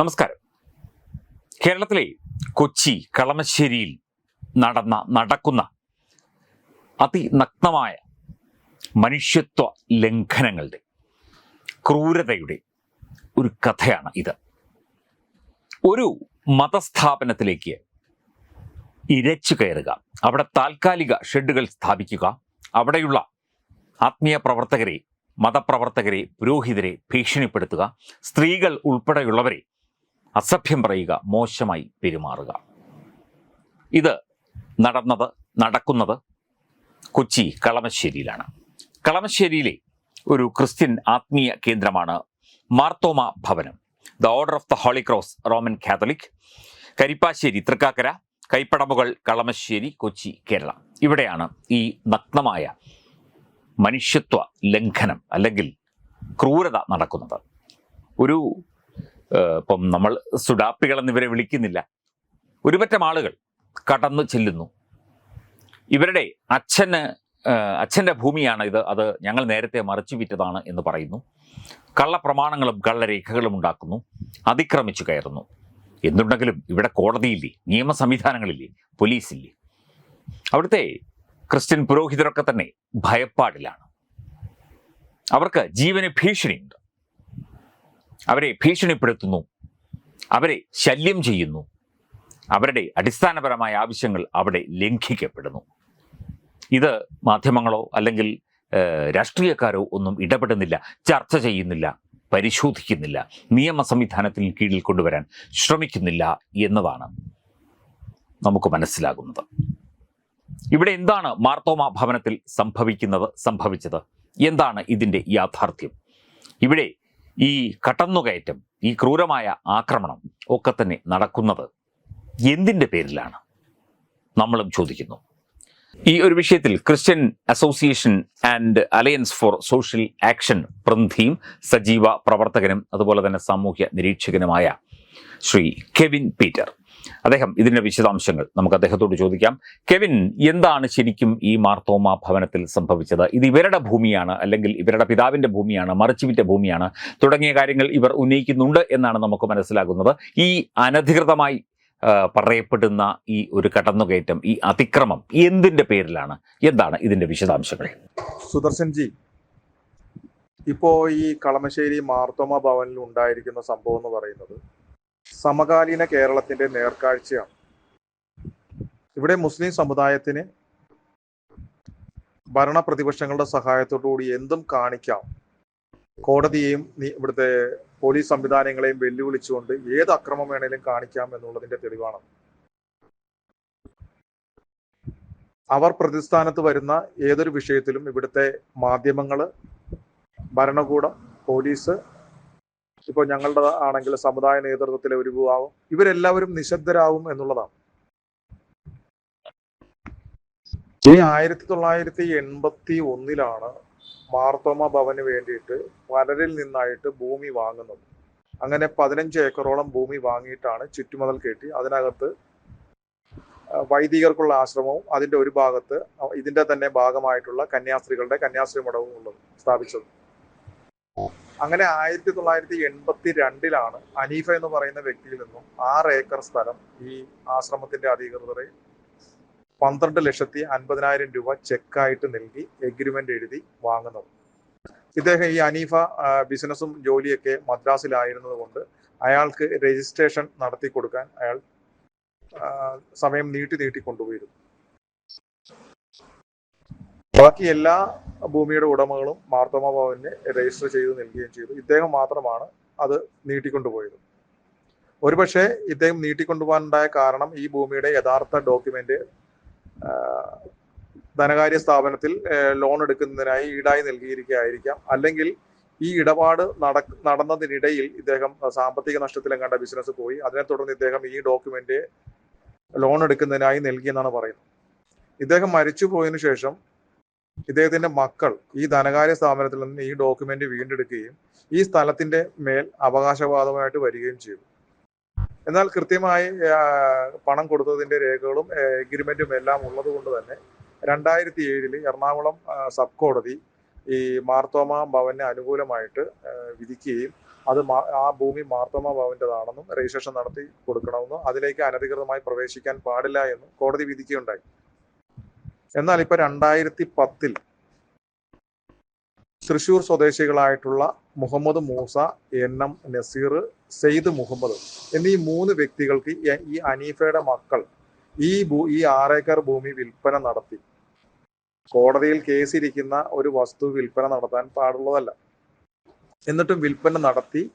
നമസ്കാരം. കേരളത്തിലെ കൊച്ചി കളമശ്ശേരിയിൽ നടന്ന നടക്കുന്ന അതിനഗ്നമായ മനുഷ്യത്വ ലംഘനങ്ങളുടെ ക്രൂരതയുടെ ഒരു കഥയാണ് ഇത്. ഒരു മതസ്ഥാപനത്തിലേക്ക് ഇരച്ചു കയറുക അവിടെ താൽക്കാലിക ഷെഡുകൾ സ്ഥാപിക്കുക അവിടെയുള്ള ആത്മീയ പ്രവർത്തകരെ മതപ്രവർത്തകരെ പുരോഹിതരെ ഭീഷണിപ്പെടുത്തുക സ്ത്രീകൾ ഉൾപ്പെടെയുള്ളവരെ അസഭ്യം പറയുക മോശമായി പെരുമാറുക. ഇത് നടന്നത് നടക്കുന്നത് കൊച്ചി കളമശ്ശേരിയിലാണ്. കളമശ്ശേരിയിലെ ഒരു ക്രിസ്ത്യൻ ആത്മീയ കേന്ദ്രമാണ് Marthoma Bhavanam. The order of the holy cross Roman Catholic Karippassery Thrikkakara Kaippadamugal Kalamassery Kochi Kerala. ഇവിടെയാണ് ഈ നഗ്നമായ മനുഷ്യത്വ ലംഘനം അല്ലെങ്കിൽ ക്രൂരത നടക്കുന്നത്. ഒരു ഇപ്പം നമ്മൾ സുഡാപ്പികൾ എന്നിവരെ വിളിക്കുന്നില്ല. ഒരുപറ്റം ആളുകൾ കടന്നു ചെല്ലുന്നു. ഇവരുടെ അച്ഛന് അച്ഛന്റെ ഭൂമിയാണ് ഇത്. അത് ഞങ്ങൾ നേരത്തെ മറിച്ചു വിറ്റതാണ് എന്ന് പറയുന്നു. കള്ളപ്രമാണങ്ങളും കള്ളരേഖകളും ഉണ്ടാക്കുന്നു. അതിക്രമിച്ചു കയറുന്നു. എന്തുണ്ടെങ്കിലും ഇവിടെ കോടതിയില്ലേ? നിയമ സംവിധാനങ്ങളില്ലേ പോലീസില്ലേ? അവിടുത്തെ ക്രിസ്ത്യൻ പുരോഹിതരൊക്കെ തന്നെ ഭയപ്പാടിലാണ്. അവർക്ക് ജീവന് ഭീഷണിയുണ്ട്. അവരെ ഭീഷണിപ്പെടുത്തുന്നു. അവരെ ശല്യം ചെയ്യുന്നു. അവരുടെ അടിസ്ഥാനപരമായ ആവശ്യങ്ങൾ അവിടെ ലംഘിക്കപ്പെടുന്നു. ഇത് മാധ്യമങ്ങളോ അല്ലെങ്കിൽ രാഷ്ട്രീയക്കാരോ ഒന്നും ഇടപെടുന്നില്ല ചർച്ച ചെയ്യുന്നില്ല പരിശോധിക്കുന്നില്ല നിയമ സംവിധാനത്തിന് കീഴിൽ കൊണ്ടുവരാൻ ശ്രമിക്കുന്നില്ല എന്നതാണ് നമുക്ക് മനസ്സിലാകുന്നത്. ഇവിടെ എന്താണ് മാർത്തോമ ഭവനത്തിൽ സംഭവിക്കുന്നത് സംഭവിച്ചത്? എന്താണ് ഇതിന്റെ യാഥാർത്ഥ്യം? ഇവിടെ ഈ കടന്നുകയറ്റം ഈ ക്രൂരമായ ആക്രമണം ഒക്കെ തന്നെ നടക്കുന്നത് എന്തിന്റെ പേരിലാണ്? നമ്മളും ചോദിക്കുന്നു. ഈ ഒരു വിഷയത്തിൽ Christian association and alliance for social action പ്രതിനിധിയും സജീവ പ്രവർത്തകനും അതുപോലെ തന്നെ സാമൂഹ്യ നിരീക്ഷകനുമായ ശ്രീ കെവിൻ പീറ്റർ. അദ്ദേഹം ഇതിന്റെ വിശദാംശങ്ങൾ നമുക്ക് അദ്ദേഹത്തോട് ചോദിക്കാം. കെവിൻ എന്താണ് ശരിക്കും ഈ മാർത്തോമ ഭവനത്തിൽ സംഭവിച്ചത്? ഇത് ഇവരുടെ ഭൂമിയാണ് അല്ലെങ്കിൽ ഇവരുടെ പിതാവിന്റെ ഭൂമിയാണ് മറിച്ചുവിറ്റ ഭൂമിയാണ് തുടങ്ങിയ കാര്യങ്ങൾ ഇവർ ഉന്നയിക്കുന്നുണ്ട് എന്നാണ് നമുക്ക് മനസ്സിലാകുന്നത്. ഈ അനധികൃതമായി പറയപ്പെടുന്ന ഈ ഒരു കടന്നുകയറ്റം ഈ അതിക്രമം എന്തിന്റെ പേരിലാണ്? എന്താണ് ഇതിന്റെ വിശദാംശങ്ങൾ? സുദർശൻജി ഇപ്പോ ഈ കളമശ്ശേരി മാർത്തോമ ഭവനിൽ ഉണ്ടായിരിക്കുന്ന സംഭവം എന്ന് പറയുന്നത് സമകാലീന കേരളത്തിന്റെ നേർക്കാഴ്ചയാണ്. ഇവിടെ മുസ്ലിം സമുദായത്തിന് ഭരണപ്രതിപക്ഷങ്ങളുടെ സഹായത്തോടുകൂടി എന്തും കാണിക്കാം. കോടതിയെയും ഇവിടുത്തെ പോലീസ് സംവിധാനങ്ങളെയും വെല്ലുവിളിച്ചുകൊണ്ട് ഏത് അക്രമം വേണേലും കാണിക്കാം എന്നുള്ളതിന്റെ തെളിവാണ്. അവർ പ്രതിസ്ഥാനത്ത് വരുന്ന ഏതൊരു വിഷയത്തിലും ഇവിടുത്തെ മാധ്യമങ്ങൾ ഭരണകൂടം പോലീസ് ഇപ്പോൾ ഞങ്ങളുടെ ആണെങ്കിൽ സമുദായ നേതൃത്വത്തിലെ ഒരു വിഭാഗം. ഇവരെല്ലാവരും നിശബ്ദരാകും എന്നുള്ളതാണ്. ഇനി ആയിരത്തി തൊള്ളായിരത്തി എൺപത്തി ഒന്നിലാണ് മാർത്തോമ ഭവന് വേണ്ടിയിട്ട് പലരിൽ നിന്നായിട്ട് ഭൂമി വാങ്ങുന്നത്. അങ്ങനെ പതിനഞ്ച് ഏക്കറോളം ഭൂമി വാങ്ങിയിട്ടാണ് ചുറ്റുമതൽ കെട്ടി അതിനകത്ത് വൈദികർക്കുള്ള ആശ്രമവും അതിന്റെ ഒരു ഭാഗത്ത് ഇതിന്റെ തന്നെ ഭാഗമായിട്ടുള്ള കന്യാസ്ത്രീകളുടെ കന്യാസ്ത്രീ മഠവും ഉള്ളത് സ്ഥാപിച്ചത്. അങ്ങനെ ആയിരത്തി തൊള്ളായിരത്തി എൺപത്തി രണ്ടിലാണ് അനീഫ എന്ന് പറയുന്ന വ്യക്തിയിൽ നിന്നും ആറ് ഏക്കർ സ്ഥലം ഈ ആശ്രമത്തിന്റെ അധികൃതരെ പന്ത്രണ്ട് ലക്ഷത്തി അൻപതിനായിരം രൂപ ചെക്കായിട്ട് നൽകി എഗ്രിമെന്റ് എഴുതി വാങ്ങുന്നത്. ഇദ്ദേഹം ഈ അനീഫ ബിസിനസ്സും ജോലിയൊക്കെ മദ്രാസിലായിരുന്നത് കൊണ്ട് അയാൾക്ക് രജിസ്ട്രേഷൻ നടത്തി കൊടുക്കാൻ അയാൾ സമയം നീട്ടി നീട്ടി കൊണ്ടുപോയിരുന്നു. ബാക്കി എല്ലാ ഭൂമിയുടെ ഉടമകളും മാർത്തോമ ഭവന് രജിസ്റ്റർ ചെയ്ത് നൽകുകയും ചെയ്തു. ഇദ്ദേഹം മാത്രമാണ് അത് നീട്ടിക്കൊണ്ടുപോയത്. ഒരുപക്ഷെ ഇദ്ദേഹം നീട്ടിക്കൊണ്ടുപോകാനുണ്ടായ കാരണം ഈ ഭൂമിയുടെ യഥാർത്ഥ ഡോക്യുമെന്റ് ധനകാര്യ സ്ഥാപനത്തിൽ ലോൺ എടുക്കുന്നതിനായി ഈടായി നൽകിയിരിക്കുകയായിരിക്കാം. അല്ലെങ്കിൽ ഈ ഇടപാട് നട നടന്നതിനിടയിൽ ഇദ്ദേഹം സാമ്പത്തിക നഷ്ടത്തിലെങ്ങാണ്ട ബിസിനസ് പോയി. അതിനെ തുടർന്ന് ഇദ്ദേഹം ഈ ഡോക്യുമെന്റ് ലോൺ എടുക്കുന്നതിനായി നൽകിയെന്നാണ് പറയുന്നത്. ഇദ്ദേഹം മരിച്ചു പോയതിനു ശേഷം ഇദ്ദേഹത്തിന്റെ മക്കൾ ഈ ധനകാര്യ സ്ഥാപനത്തിൽ നിന്ന് ഈ ഡോക്യുമെന്റ് വീണ്ടെടുക്കുകയും ഈ സ്ഥലത്തിന്റെ മേൽ അവകാശവാദമായിട്ട് വരികയും ചെയ്തു. എന്നാൽ കൃത്യമായി പണം കൊടുത്തതിന്റെ രേഖകളും എഗ്രിമെന്റും എല്ലാം ഉള്ളത് കൊണ്ട് തന്നെ രണ്ടായിരത്തി ഏഴിൽ എറണാകുളം സബ് കോടതി ഈ മാർത്തോമ ഭവന് അനുകൂലമായിട്ട് വിധിക്കുകയും അത് ആ ഭൂമി മാർത്തോമ ഭവന്റേതാണെന്നും രജിസ്ട്രേഷൻ നടത്തി കൊടുക്കണമെന്നും അതിലേക്ക് അനധികൃതമായി പ്രവേശിക്കാൻ പാടില്ല എന്നും കോടതി വിധിക്കുകയുണ്ടായി. എന്നാൽ ഇപ്പൊ രണ്ടായിരത്തി പത്തിൽ തൃശൂർ സ്വദേശികളായിട്ടുള്ള മുഹമ്മദ് മൂസ എൻ എം നസീർ സെയ്ദ് മുഹമ്മദ് എന്നീ മൂന്ന് വ്യക്തികൾക്ക് ഈ- അനീഫയുടെ മക്കൾ ഈ ഭൂ ഈ ആറേക്കർ ഭൂമി വിൽപ്പന നടത്തി. കോടതിയിൽ കേസിരിക്കുന്ന ഒരു വസ്തു വിൽപ്പന നടത്താൻ പാടുള്ളതല്ല. എന്നിട്ടും വിൽപ്പന നടത്തി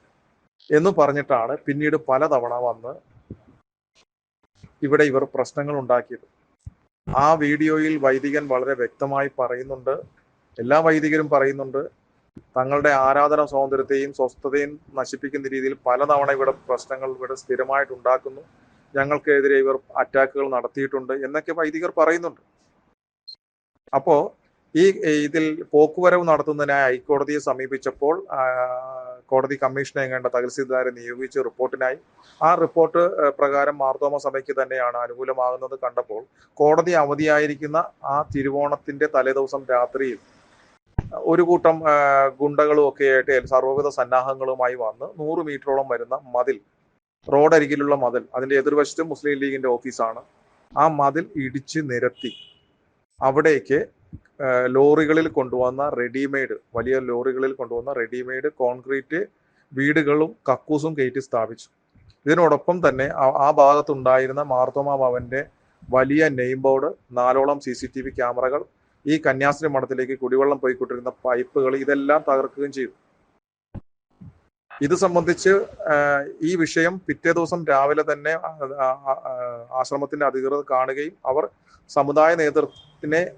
എന്ന് പറഞ്ഞിട്ടാണ് പിന്നീട് പലതവണ വന്ന് ഇവിടെ ഇവർ പ്രശ്നങ്ങൾ ഉണ്ടാക്കിയത്. ആ വീഡിയോയിൽ വൈദികൻ വളരെ വ്യക്തമായി പറയുന്നുണ്ട്. എല്ലാ വൈദികരും പറയുന്നുണ്ട്. തങ്ങളുടെ ആരാധന സ്വാതന്ത്ര്യത്തെയും സ്വസ്ഥതയും നശിപ്പിക്കുന്ന രീതിയിൽ പലതവണ ഇവിടെ പ്രശ്നങ്ങൾ ഇവിടെ സ്ഥിരമായിട്ട് ഉണ്ടാക്കുന്നു. ഞങ്ങൾക്കെതിരെ ഇവർ അറ്റാക്കുകൾ നടത്തിയിട്ടുണ്ട് എന്നൊക്കെ വൈദികർ പറയുന്നുണ്ട്. അപ്പോ ഈ ഇതിൽ പോക്കുവരവ് നടത്തുന്നതിനായി ഹൈക്കോടതിയെ സമീപിച്ചപ്പോൾ കോടതി കമ്മീഷനെ എങ്ങേണ്ട തഹസിൽദാരെ നിയോഗിച്ച് റിപ്പോർട്ടിനായി. ആ റിപ്പോർട്ട് പ്രകാരം മാർത്തോമ സഭയ്ക്ക് തന്നെയാണ് അനുകൂലമാകുന്നത് കണ്ടപ്പോൾ കോടതി അവധിയായിരിക്കുന്ന ആ തിരുവോണത്തിന്റെ തലേദിവസം രാത്രിയിൽ ഒരു കൂട്ടം ഗുണ്ടകളും ഒക്കെ ആയിട്ട് സർവവിധ സന്നാഹങ്ങളുമായി വന്ന് നൂറ് മീറ്ററോളം വരുന്ന മതിൽ റോഡരികിലുള്ള മതിൽ അതിന്റെ എതിർവശത്ത് മുസ്ലിം ലീഗിന്റെ ഓഫീസാണ്. ആ മതിൽ ഇടിച്ച് നിരത്തി. അവിടേക്ക് ലോറികളിൽ കൊണ്ടുവന്ന റെഡിമെയ്ഡ് വലിയ ലോറികളിൽ കൊണ്ടുവന്ന റെഡിമെയ്ഡ് കോൺക്രീറ്റ് വീടുകളും കക്കൂസും കയറ്റി സ്ഥാപിച്ചു. ഇതിനോടൊപ്പം തന്നെ ആ- ഭാഗത്തുണ്ടായിരുന്ന മാർത്തോമ ഭവന്റെ വലിയ നെയിം ബോർഡ് നാലോളം സി സി ടി വി ക്യാമറകൾ ഈ കന്യാസ്ത്രീ മഠത്തിലേക്ക് കുടിവെള്ളം പോയിക്കൊണ്ടിരുന്ന പൈപ്പുകൾ ഇതെല്ലാം തകർക്കുകയും ചെയ്തു. ഇത് സംബന്ധിച്ച് ഈ വിഷയം പിറ്റേ ദിവസം രാവിലെ തന്നെ ആശ്രമത്തിന്റെ അധികൃതർ കാണുകയും അവർ സമുദായ നേതൃത്വത്തിനെ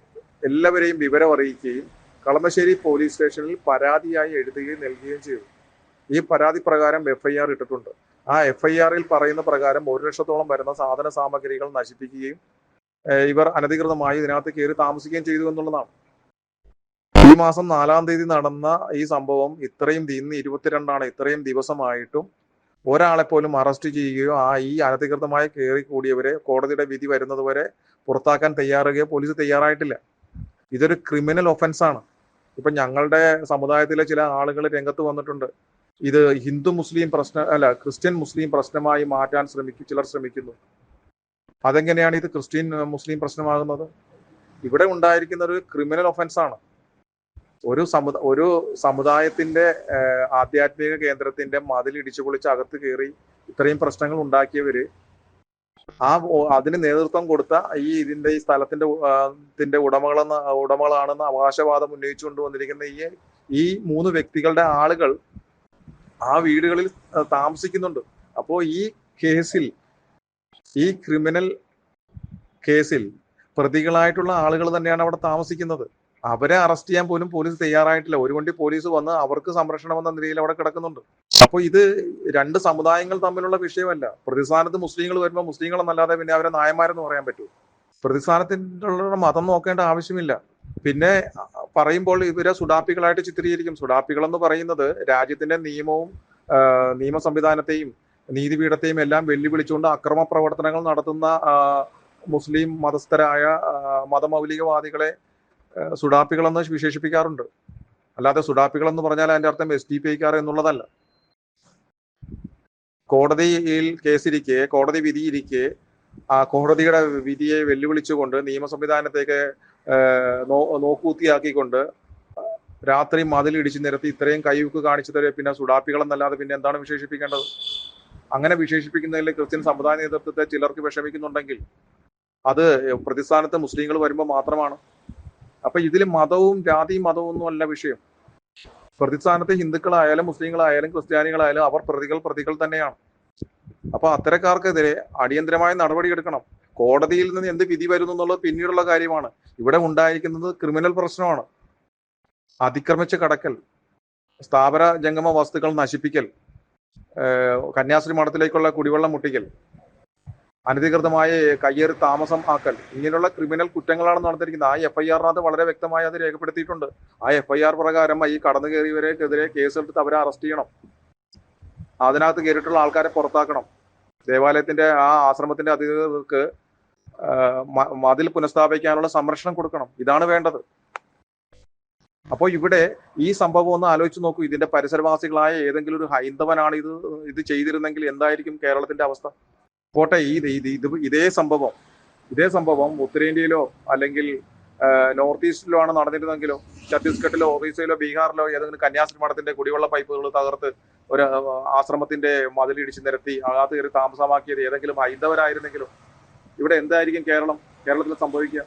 എല്ലാവരെയും വിവരം അറിയിക്കുകയും കളമശ്ശേരി പോലീസ് സ്റ്റേഷനിൽ പരാതിയായി എഴുതുകയും നൽകുകയും ചെയ്തു. ഈ പരാതി പ്രകാരം എഫ്ഐആർ ഇട്ടിട്ടുണ്ട്. ആ എഫ്ഐആറിൽ പറയുന്ന പ്രകാരം ഒരു ലക്ഷത്തോളം വരുന്ന സാധന സാമഗ്രികൾ നശിപ്പിക്കുകയും ഇവർ അനധികൃതമായി ഇതിനകത്ത് കയറി താമസിക്കുകയും ചെയ്തു എന്നുള്ളതാണ്. ഈ മാസം നാലാം തീയതി നടന്ന ഈ സംഭവം ഇത്രയും ഇന്ന് ഇരുപത്തിരണ്ടാണ്. ഇത്രയും ദിവസമായിട്ടും ഒരാളെ പോലും അറസ്റ്റ് ചെയ്യുകയോ ആ ഈ അനധികൃതമായി കയറി കൂടിയവരെ കോടതിയുടെ വിധി വരുന്നതുവരെ പുറത്താക്കാൻ തയ്യാറുകയോ പോലീസ് തയ്യാറായിട്ടില്ല. ഇതൊരു ക്രിമിനൽ ഒഫൻസ് ആണ്. ഇപ്പൊ ഞങ്ങളുടെ സമുദായത്തിലെ ചില ആളുകൾ രംഗത്ത് വന്നിട്ടുണ്ട്. ഇത് ഹിന്ദു മുസ്ലിം പ്രശ്ന അല്ല ക്രിസ്ത്യൻ മുസ്ലിം പ്രശ്നമായി മാറ്റാൻ ശ്രമിക്കും ചിലർ ശ്രമിക്കുന്നു. അതെങ്ങനെയാണ് ഇത് ക്രിസ്ത്യൻ മുസ്ലിം പ്രശ്നമാകുന്നത്? ഇവിടെ ഉണ്ടായിരിക്കുന്ന ഒരു ക്രിമിനൽ ഒഫൻസ് ആണ്. ഒരു സമുദ ഒരു സമുദായത്തിന്റെ ആധ്യാത്മിക കേന്ദ്രത്തിന്റെ മതിൽ ഇടിച്ചു പൊളിച്ച് അകത്ത് കയറി ഇത്രയും പ്രശ്നങ്ങൾ ഉണ്ടാക്കിയവര് ആ അതിന് നേതൃത്വം കൊടുത്ത ഈ ഇതിന്റെ ഈ സ്ഥലത്തിന്റെ ത്തിന്റെ ഉടമകളെന്ന് ഉടമകളാണെന്ന് അവകാശവാദം ഉന്നയിച്ചുകൊണ്ട് വന്നിരിക്കുന്ന ഈ ഈ മൂന്ന് വ്യക്തികളുടെ ആളുകൾ ആ വീടുകളിൽ താമസിക്കുന്നുണ്ട്. അപ്പോ ഈ കേസിൽ ഈ ക്രിമിനൽ കേസിൽ പ്രതികളായിട്ടുള്ള ആളുകൾ തന്നെയാണ് അവിടെ താമസിക്കുന്നത്. അവരെ അറസ്റ്റ് ചെയ്യാൻ പോലും പോലീസ് തയ്യാറായിട്ടില്ല. ഒരു വണ്ടി പോലീസ് വന്ന് അവർക്ക് സംരക്ഷണം എന്ന നിലയിൽ അവിടെ കിടക്കുന്നുണ്ട്. അപ്പോൾ ഇത് രണ്ട് സമുദായങ്ങൾ തമ്മിലുള്ള വിഷയമല്ല. പ്രതിസ്ഥാനത്ത് മുസ്ലിങ്ങൾ വരുമ്പോൾ മുസ്ലിങ്ങൾ എന്നല്ലാതെ പിന്നെ അവരെ നായന്മാരെന്ന് പറയാൻ പറ്റൂ. പ്രതിസ്ഥാനത്തിനുള്ള മതം നോക്കേണ്ട ആവശ്യമില്ല. പിന്നെ പറയുമ്പോൾ ഇവരെ സുഡാപ്പികളായിട്ട് ചിത്രീകരിക്കും. സുഡാപ്പികൾ എന്ന് പറയുന്നത് രാജ്യത്തിന്റെ നിയമവും നിയമ സംവിധാനത്തെയും നീതിപീഠത്തെയും എല്ലാം വെല്ലുവിളിച്ചുകൊണ്ട് അക്രമ പ്രവർത്തനങ്ങൾ നടത്തുന്ന മുസ്ലിം മതസ്ഥരായ മതമൗലികവാദികളെ സുഡാപ്പികളെന്ന് വിശേഷിപ്പിക്കാറുണ്ട്. അല്ലാതെ സുഡാപ്പികൾ എന്ന് പറഞ്ഞാൽ അതിന്റെ അർത്ഥം എസ് ഡി പി ഐക്കാർ എന്നുള്ളതല്ല. കോടതിയിൽ കേസിരിക്കെ കോടതി വിധിയിരിക്കെ ആ കോടതിയുടെ വിധിയെ വെല്ലുവിളിച്ചുകൊണ്ട് നിയമ സംവിധാനത്തേക്ക് നോക്കൂത്തിയാക്കിക്കൊണ്ട് രാത്രി മതിൽ ഇടിച്ചു നിരത്തി ഇത്രയും കൈവക്ക് കാണിച്ചത് പിന്നെ സുഡാപ്പികൾ എന്നല്ലാതെ പിന്നെ എന്താണ് വിശേഷിപ്പിക്കേണ്ടത്? അങ്ങനെ വിശേഷിപ്പിക്കുന്നതിൽ ക്രിസ്ത്യൻ സമുദായ നേതൃത്വത്തെ ചിലർക്ക് വിഷമിക്കുന്നുണ്ടെങ്കിൽ അത് പ്രതിസ്ഥാനത്ത് മുസ്ലിങ്ങൾ വരുമ്പോൾ മാത്രമാണ്. അപ്പൊ ഇതിൽ മതവും ജാതി മതവും ഒന്നും അല്ല വിഷയം. പ്രതിസ്ഥാനത്തെ ഹിന്ദുക്കളായാലും മുസ്ലിങ്ങളായാലും ക്രിസ്ത്യാനികളായാലും അവർ പ്രതികൾ പ്രതികൾ തന്നെയാണ്. അപ്പൊ അത്തരക്കാർക്കെതിരെ അടിയന്തരമായ നടപടിയെടുക്കണം കോടതിയിൽ നിന്ന് എന്ത് വിധി വരുന്നു എന്നുള്ളത് പിന്നീടുള്ള കാര്യമാണ്. ഇവിടെ ഉണ്ടായിരിക്കുന്നത് ക്രിമിനൽ പ്രശ്നമാണ്. അതിക്രമിച്ച് കടക്കൽ സ്ഥാപന ജംഗമ വസ്തുക്കൾ നശിപ്പിക്കൽ കന്യാസ്ത്രീ മഠത്തിലേക്കുള്ള കുടിവെള്ളം മുട്ടിക്കൽ അനധികൃതമായ കയ്യേറി താമസം ആക്കൽ. ഇങ്ങനെയുള്ള ക്രിമിനൽ കുറ്റങ്ങളാണ് നടന്നിരിക്കുന്നത്. ആ എഫ് ഐ ആറിനകത്ത് വളരെ വ്യക്തമായി അത് രേഖപ്പെടുത്തിയിട്ടുണ്ട്. ആ എഫ് ഐ ആർ പ്രകാരം ഈ കടന്നു കയറിയവരെക്കെതിരെ കേസെടുത്ത് അവരെ അറസ്റ്റ് ചെയ്യണം. അതിനകത്ത് കയറിയിട്ടുള്ള ആൾക്കാരെ പുറത്താക്കണം. ദേവാലയത്തിന്റെ ആ ആശ്രമത്തിന്റെ അധികൃതർക്ക് മതിൽ പുനഃസ്ഥാപിക്കാനുള്ള സംരക്ഷണം കൊടുക്കണം. ഇതാണ് വേണ്ടത്. അപ്പോൾ ഇവിടെ ഈ സംഭവം ഒന്ന് ആലോചിച്ച് നോക്കൂ. ഇതിന്റെ പരിസരവാസികളായ ഏതെങ്കിലും ഒരു ഹൈന്ദവനാണ് ഇത് ഇത് ചെയ്തിരുന്നെങ്കിൽ എന്തായിരിക്കും കേരളത്തിന്റെ അവസ്ഥ? പോട്ടെ ഈ ഇത് ഇത് സംഭവം. ഇതേ സംഭവം ഉത്തരേന്ത്യയിലോ അല്ലെങ്കിൽ നോർത്ത് ഈസ്റ്റിലോ ആണ് നടന്നിരുന്നെങ്കിലോ ഛത്തീസ്ഗഡിലോ ഒറീസയിലോ ബീഹാറിലോ ഏതെങ്കിലും കന്യാസ്ത്രീ മഠത്തിന്റെ കുടിവെള്ള പൈപ്പുകൾ തകർത്ത് ഒരു ആശ്രമത്തിന്റെ മതിലിടിച്ച് നിരത്തി അകത്ത് കയറി താമസമാക്കിയത് ഏതെങ്കിലും ഹൈന്ദവരായിരുന്നെങ്കിലോ ഇവിടെ എന്തായിരിക്കും കേരളം? കേരളത്തിൽ സംഭവിക്കുക?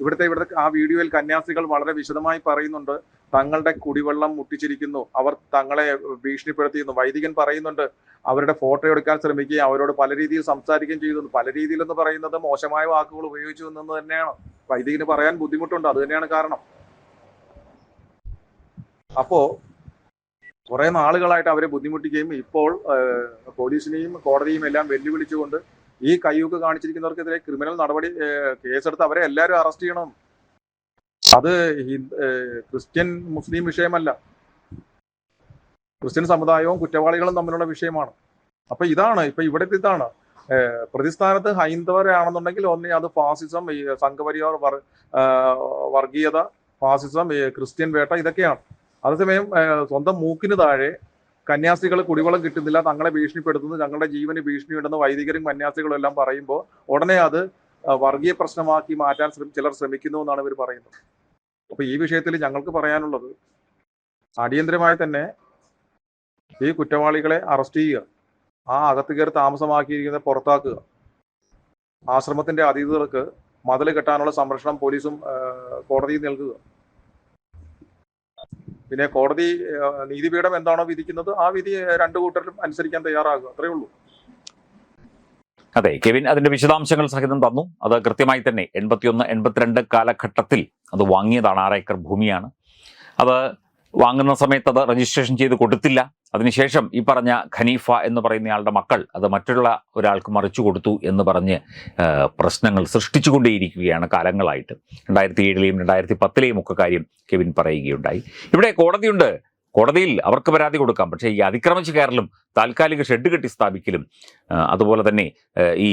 ഇവിടുത്തെ ഇവിടുത്തെ ആ വീഡിയോയിൽ കന്യാസ്ത്രീകൾ വളരെ വിശദമായി പറയുന്നുണ്ട്. തങ്ങളുടെ കുടിവെള്ളം മുട്ടിച്ചിരിക്കുന്നു. അവർ തങ്ങളെ ഭീഷണിപ്പെടുത്തിയിരുന്നു. വൈദികൻ പറയുന്നുണ്ട് അവരുടെ ഫോട്ടോ എടുക്കാൻ ശ്രമിക്കുകയും അവരോട് പല രീതിയിൽ സംസാരിക്കുകയും ചെയ്തു. പല രീതിയിൽ എന്ന് പറയുന്നത് മോശമായ വാക്കുകൾ ഉപയോഗിച്ചു എന്നത് തന്നെയാണ്. വൈദികന് പറയാൻ ബുദ്ധിമുട്ടുണ്ട്. അത് തന്നെയാണ് കാരണം. അപ്പോ കുറെ നാളുകളായിട്ട് അവരെ ബുദ്ധിമുട്ടിക്കുകയും ഇപ്പോൾ പോലീസിനെയും കോടതിയും എല്ലാം വെല്ലുവിളിച്ചുകൊണ്ട് ഈ കയ്യൂക്ക് കാണിച്ചിരിക്കുന്നവർക്കെതിരെ ക്രിമിനൽ നടപടി കേസെടുത്ത് അവരെ എല്ലാവരും അറസ്റ്റ് ചെയ്യണം. അത് ക്രിസ്ത്യൻ മുസ്ലിം വിഷയമല്ല. ക്രിസ്ത്യൻ സമുദായവും കുറ്റവാളികളും തമ്മിലുള്ള വിഷയമാണ്. അപ്പൊ ഇതാണ് ഇപ്പൊ ഇവിടെ ഇതാണ്. പ്രതിസ്ഥാനത്ത് ഹൈന്ദവരാണെന്നുണ്ടെങ്കിൽ ഒന്നേ അത് ഫാസിസം സംഘപരിവാർ വർഗീയത ഫാസിസം ക്രിസ്ത്യൻ വേട്ട ഇതൊക്കെയാണ്. അതേസമയം സ്വന്തം മൂക്കിന് താഴെ കന്യാസ്ത്രീകൾ കുടിവെള്ളം കിട്ടുന്നില്ല തങ്ങളെ ഭീഷണിപ്പെടുത്തുന്നു ഞങ്ങളുടെ ജീവന് ഭീഷണിയുണ്ടെന്ന് വൈദികരും കന്യാസ്ത്രീകളും എല്ലാം പറയുമ്പോൾ ഉടനെ അത് വർഗീയ പ്രശ്നമാക്കി മാറ്റാൻ ചിലർ ശ്രമിക്കുന്നു എന്നാണ് ഇവർ പറയുന്നത്. അപ്പൊ ഈ വിഷയത്തിൽ ഞങ്ങൾക്ക് പറയാനുള്ളത് അടിയന്തരമായി തന്നെ ഈ കുറ്റവാളികളെ അറസ്റ്റ് ചെയ്യുക ആ അകത്ത് കയറി താമസമാക്കിയിരിക്കുന്നത് പുറത്താക്കുക ആശ്രമത്തിന്റെ അതിഥികൾക്ക് മതിൽ കെട്ടാനുള്ള സംരക്ഷണം പോലീസും കോടതി നൽകുക. പിന്നെ കോടതി നീതിപീഠം എന്താണോ വിധിക്കുന്നത് ആ വിധി രണ്ടു കൂട്ടരും അനുസരിക്കാൻ തയ്യാറാകുക. അത്രയേ ഉള്ളൂ. അതെ കെവിൻ അതിന്റെ വിശദാംശങ്ങൾ സഹിതം തന്നു. അത് കൃത്യമായി തന്നെ എൺപത്തിയൊന്ന് എൺപത്തിരണ്ട് കാലഘട്ടത്തിൽ അത് വാങ്ങിയതാണ് ആറ് ഏക്കർ ഭൂമിയാണ്. അത് വാങ്ങുന്ന സമയത്ത് അത് രജിസ്ട്രേഷൻ ചെയ്ത് കൊടുത്തില്ല. അതിനുശേഷം ഈ പറഞ്ഞ ഖനീഫ എന്ന് പറയുന്നയാളുടെ മക്കൾ അത് മറ്റുള്ള ഒരാൾക്ക് മറിച്ചു കൊടുത്തു എന്ന് പറഞ്ഞ് പ്രശ്നങ്ങൾ സൃഷ്ടിച്ചുകൊണ്ടേയിരിക്കുകയാണ് കാലങ്ങളായിട്ട്. രണ്ടായിരത്തി ഏഴിലെയും രണ്ടായിരത്തി പത്തിലെയും ഒക്കെ കാര്യം കെവിൻ പറയുകയുണ്ടായി. ഇവിടെ കോടതിയുണ്ട്. കോടതിയിൽ അവർക്ക് പരാതി കൊടുക്കാം. പക്ഷേ ഈ അതിക്രമിച്ച് കയറലും താൽക്കാലിക ഷെഡ് കെട്ടി സ്ഥാപിക്കലും അതുപോലെ തന്നെ ഈ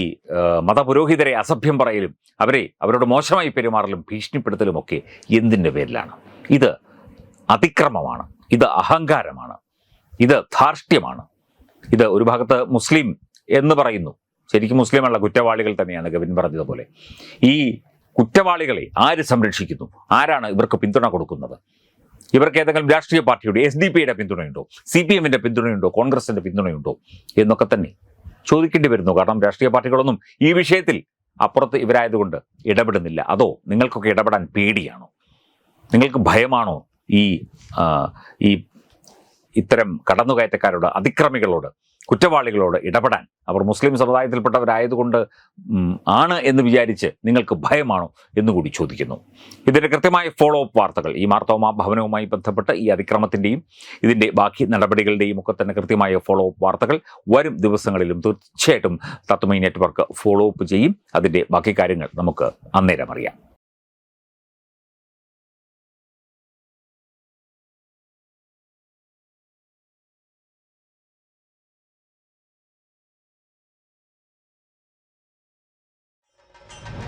മതപുരോഹിതരെ അസഭ്യം പറയലും അവരെ അവരോട് മോശമായി പെരുമാറലും ഭീഷണിപ്പെടുത്തലും ഒക്കെ എന്തിന്റെ പേരിലാണ്? ഇത് അതിക്രമമാണ്. ഇത് അഹങ്കാരമാണ്. ഇത് ധാർഷ്ട്യമാണ്. ഇത് ഒരു ഭാഗത്ത് മുസ്ലിം എന്ന് പറയുന്നു. ശരിക്കും മുസ്ലിമല്ല കുറ്റവാളികൾ തന്നെയാണ് ഗവിൻ പറഞ്ഞതുപോലെ. ഈ കുറ്റവാളികളെ ആര് സംരക്ഷിക്കുന്നു? ആരാണ് ഇവർക്ക് പിന്തുണ കൊടുക്കുന്നത്? ഇവർക്ക് ഏതെങ്കിലും രാഷ്ട്രീയ പാർട്ടിയുടെ എസ് ഡി പിയുടെ പിന്തുണയുണ്ടോ? സി പി എമ്മിന്റെ പിന്തുണയുണ്ടോ? കോൺഗ്രസിന്റെ പിന്തുണയുണ്ടോ? എന്നൊക്കെ തന്നെ ചോദിക്കേണ്ടി വരുന്നു. കാരണം രാഷ്ട്രീയ പാർട്ടികളൊന്നും ഈ വിഷയത്തിൽ അപ്പുറത്ത് ഇവരായതുകൊണ്ട് ഇടപെടുന്നില്ല. അതോ നിങ്ങൾക്കൊക്കെ ഇടപെടാൻ പേടിയാണോ? നിങ്ങൾക്ക് ഭയമാണോ ഈ ഈ ഇത്തരം കടന്നുകയറ്റക്കാരോട് അതിക്രമികളോട് കുറ്റവാളികളോട് ഇടപെടാൻ അവർ മുസ്ലിം സമുദായത്തിൽപ്പെട്ടവരായതുകൊണ്ട് ആണ് എന്ന് വിചാരിച്ച് നിങ്ങൾക്ക് ഭയമാണോ എന്ന് കൂടി ചോദിക്കുന്നു. ഇതിന്റെ കൃത്യമായ ഫോളോ അപ്പ് വാർത്തകൾ ഈ മാർത്തോമ ഭവനവുമായി ബന്ധപ്പെട്ട് ഈ അതിക്രമത്തിന്റെയും ഇതിന്റെ ബാക്കി നടപടികളുടെയും ഒക്കെ തന്നെ കൃത്യമായ ഫോളോ അപ്പ് വാർത്തകൾ വരും ദിവസങ്ങളിലും തീർച്ചയായിട്ടും തത്വമൈ നെറ്റ്വർക്ക് ഫോളോ അപ്പ് ചെയ്യും. അതിന്റെ ബാക്കി കാര്യങ്ങൾ നമുക്ക് അന്നേരം അറിയാം.